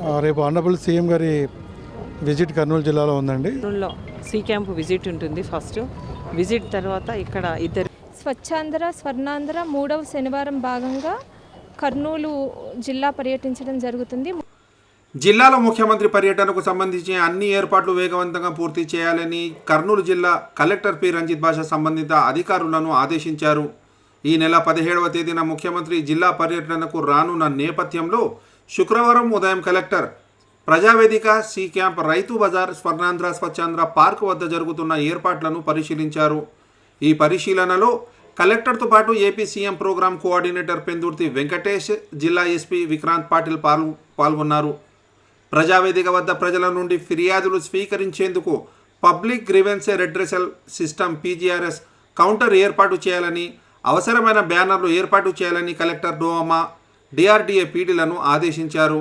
ఆ, రేపు honourable CM గారి విజిట్ కర్నూలు జిల్లాలో ఉందండి. కర్నూలులో సి క్యాంప్ విజిట్ ఉంటుంది ఫస్ట్. విజిట్ తర్వాత ఇక్కడ ఇద్దరు స్వచ్ఛాంధ్ర స్వర్ణాంధ్ర మూడవ శనివారం భాగంగా కర్నూలు జిల్లా పర్యటించడం జరుగుతుంది. జిల్లాలో ముఖ్యమంత్రి పర్యటనకు సంబంధించి అన్ని ఏర్పాట్లు వేగవంతంగా పూర్తి చేయాలని కర్నూలు జిల్లా కలెక్టర్ పి. రంజిత్ భాష సంబంధిత అధికారులను ఆదేశించారు. ఈ నెల పదిహేడవ తేదీన ముఖ్యమంత్రి జిల్లా పర్యటనకు రానున్న నేపథ్యంలో శుక్రవారం ఉదయం collector Prajavedika C camp Rythu Bazar Swarnandhra Swachhandhra park వద్ద జరుగుతున్న ఏర్పాట్లను పరిశీలించారు. ఈ పరిశీలనలో కలెక్టర్తో పాటు AP CM program coordinator Pendurthi Venkatesh జిల్లా ఎస్పీ విక్రాంత్ పాటిల్ పాల్ పాల్గొన్నారు. ప్రజావేదిక వద్ద ప్రజల నుండి ఫిర్యాదులు స్వీకరించేందుకు public grievance redressal system PGRS counter ఏర్పాటు చేయాలని అవసరమైన బ్యానర్లు ఏర్పాటు చేయాలని కలెక్టర్ డోమా డిఆర్డీఏ పీడీలను ఆదేశించారు.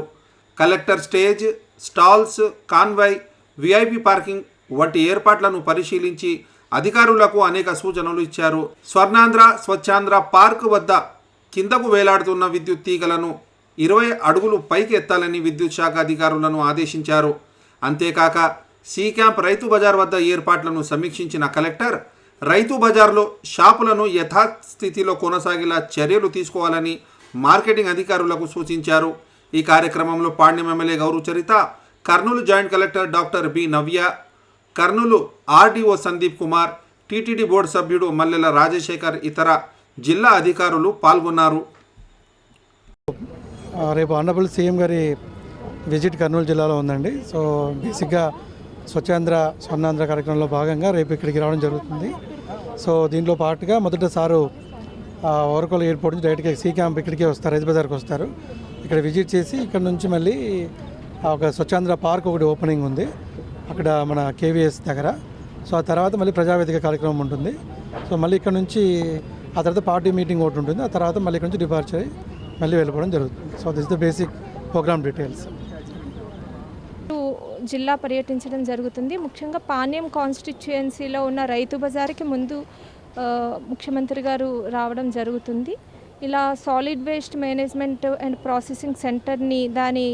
Collector stage stalls convoy VIP parking వంటి ఏర్పాట్లను పరిశీలించి అధికారులకు అనేక సూచనలు ఇచ్చారు. స్వర్ణాంధ్ర స్వచ్ఛాంధ్ర పార్క్ వద్ద కిందకు వేలాడుతున్న విద్యుత్ తీగలను ఇరవై అడుగులు పైకి ఎత్తాలని విద్యుత్ శాఖ అధికారులను ఆదేశించారు. అంతేకాక సీ క్యాంప్ రైతు బజార్ వద్ద ఏర్పాట్లను సమీక్షించిన కలెక్టర్ రైతు బజార్లో షాపులను యథాస్థితిలో కొనసాగేలా చర్యలు తీసుకోవాలని మార్కెటింగ్ అధికారులకు సూచించారు. ఈ కార్యక్రమంలో Panyam MLA Gowru Charitha Kurnool joint collector doctor B Navya Kurnool RDO Sandeep Kumar TTD board సభ్యుడు మల్లెల రాజశేఖర్ ఇతర జిల్లా అధికారులు పాల్గొన్నారు. రేపు ఆనరబుల్ సీఎం గారి విజిట్ కర్నూలు జిల్లాలో ఉందండి. సో బేసిక్గా స్వచ్ఛాంధ్ర స్వర్ణాంధ్ర కార్యక్రమంలో భాగంగా రేపు ఇక్కడికి రావడం జరుగుతుంది. సో దీంట్లో పాటుగా మొదట సారు ఓరకొల ఎయిర్పోర్ట్ నుంచి డైరెక్ట్గా సీ క్యాంప్ ఇక్కడికే వస్తారు రైతు బజార్కి వస్తారు. ఇక్కడ విజిట్ చేసి ఇక్కడ నుంచి మళ్ళీ ఒక స్వచ్ఛాంధ్ర పార్క్ ఒకటి ఓపెనింగ్ ఉంది. అక్కడ మన కేవీఎస్ దగ్గర. సో ఆ తర్వాత మళ్ళీ ప్రజావేదిక కార్యక్రమం ఉంటుంది. సో మళ్ళీ ఇక్కడ నుంచి ఆ తర్వాత పార్టీ మీటింగ్ ఒకటి ఉంటుంది. ఆ తర్వాత మళ్ళీ ఇక్కడ నుంచి డిపార్చర్ అయ్యి మళ్ళీ వెళ్ళిపోవడం జరుగుతుంది. So this the basic program details జిల్లా పర్యటించడం జరుగుతుంది. ముఖ్యంగా పాణ్యం కాన్స్టిట్యుయెన్సీలో ఉన్న రైతు బజార్కి ముందు ముఖ్యమంత్రి గారు రావడం జరుగుతుంది. ఇలా solid waste management and processing సెంటర్ని దాని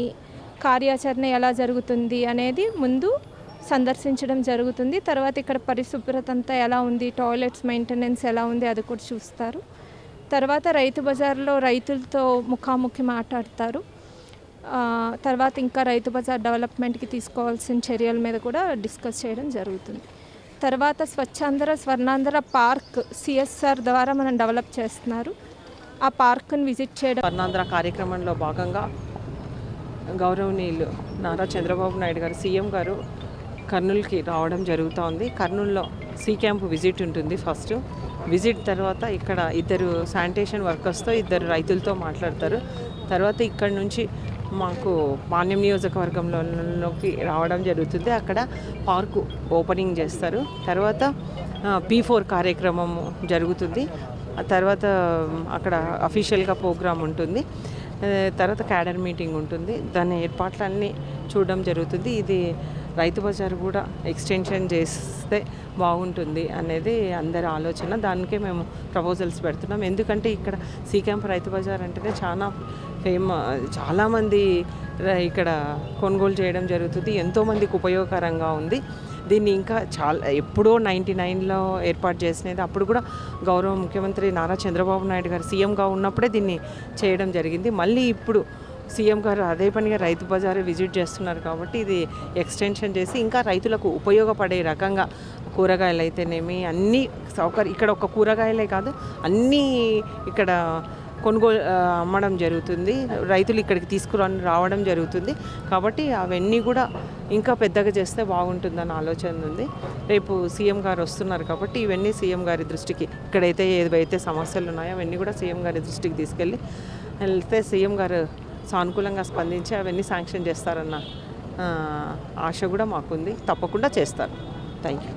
కార్యాచరణ ఎలా జరుగుతుంది అనేది ముందు సందర్శించడం జరుగుతుంది. తర్వాత ఇక్కడ పరిశుభ్రత అంతా ఎలా ఉంది టాయిలెట్స్ మెయింటెనెన్స్ ఎలా ఉంది అది కూడా చూస్తారు. తర్వాత రైతు బజార్లో రైతులతో ముఖాముఖి మాట్లాడతారు. తర్వాత ఇంకా రైతు బజార్ డెవలప్మెంట్కి తీసుకోవాల్సిన చర్యల మీద కూడా డిస్కస్ చేయడం జరుగుతుంది. తర్వాత స్వచ్ఛాంధ్ర స్వర్ణాంధ్ర పార్క్ సిఎస్ఆర్ ద్వారా మనం డెవలప్ చేస్తున్నారు. ఆ పార్క్ని విజిట్ చేయడం స్వర్ణాంధ్ర కార్యక్రమంలో భాగంగా గౌరవనీయులు నారా చంద్రబాబు నాయుడు గారు సీఎం గారు కర్నూలుకి రావడం జరుగుతోంది. కర్నూలులో సి క్యాంప్ విజిట్ ఉంటుంది ఫస్ట్. విజిట్ తర్వాత ఇక్కడ ఇద్దరు శానిటేషన్ వర్కర్స్తో ఇద్దరు రైతులతో మాట్లాడతారు. తర్వాత ఇక్కడ నుంచి మాకు పాణ్యం నియోజకవర్గంలోకి రావడం జరుగుతుంది. అక్కడ పార్కు ఓపెనింగ్ చేస్తారు. తర్వాత పీ ఫోర్ కార్యక్రమం జరుగుతుంది. తర్వాత అక్కడ అఫీషియల్గా ప్రోగ్రామ్ ఉంటుంది. తర్వాత క్యాడర్ మీటింగ్ ఉంటుంది. దాని ఏర్పాట్లన్నీ చూడడం జరుగుతుంది. ఇది రైతు బజార్ కూడా ఎక్స్టెన్షన్ చేస్తే బాగుంటుంది అనేది అందరి ఆలోచన. దానికే మేము ప్రపోజల్స్ పెడుతున్నాం. ఎందుకంటే ఇక్కడ సీ క్యాంప్ రైతు బజార్ అంటేనే చాలా ఫేమ చాలామంది ఇక్కడ కొనుగోలు చేయడం జరుగుతుంది. ఎంతోమందికి ఉపయోగకరంగా ఉంది. దీన్ని ఇంకా చాలా ఎప్పుడో నైంటీ నైన్లో ఏర్పాటు చేసినది అప్పుడు కూడా గౌరవ ముఖ్యమంత్రి నారా చంద్రబాబు నాయుడు గారు సీఎంగా ఉన్నప్పుడే దీన్ని చేయడం జరిగింది. మళ్ళీ ఇప్పుడు సీఎం గారు అదే పనిగా రైతు బజారు విజిట్ చేస్తున్నారు కాబట్టి ఇది ఎక్స్టెన్షన్ చేసి ఇంకా రైతులకు ఉపయోగపడే రకంగా కూరగాయలు అయితేనేమి అన్ని సౌకర్యం ఇక్కడ ఒక కూరగాయలే కాదు అన్నీ ఇక్కడ కొనుగోలు అమ్మడం జరుగుతుంది. రైతులు ఇక్కడికి తీసుకురా రావడం జరుగుతుంది. కాబట్టి అవన్నీ కూడా ఇంకా పెద్దగా చేస్తే బాగుంటుందని ఆలోచన ఉంది. రేపు సీఎం గారు వస్తున్నారు కాబట్టి ఇవన్నీ సీఎం గారి దృష్టికి ఇక్కడైతే ఏవైతే సమస్యలు ఉన్నాయో అవన్నీ కూడా సీఎం గారి దృష్టికి తీసుకెళ్ళి వెళ్తే సీఎం గారు సానుకూలంగా స్పందించి అవన్నీ శాంక్షన్ చేస్తారన్న ఆశ కూడా మాకుంది. తప్పకుండా చేస్తారు. Thank you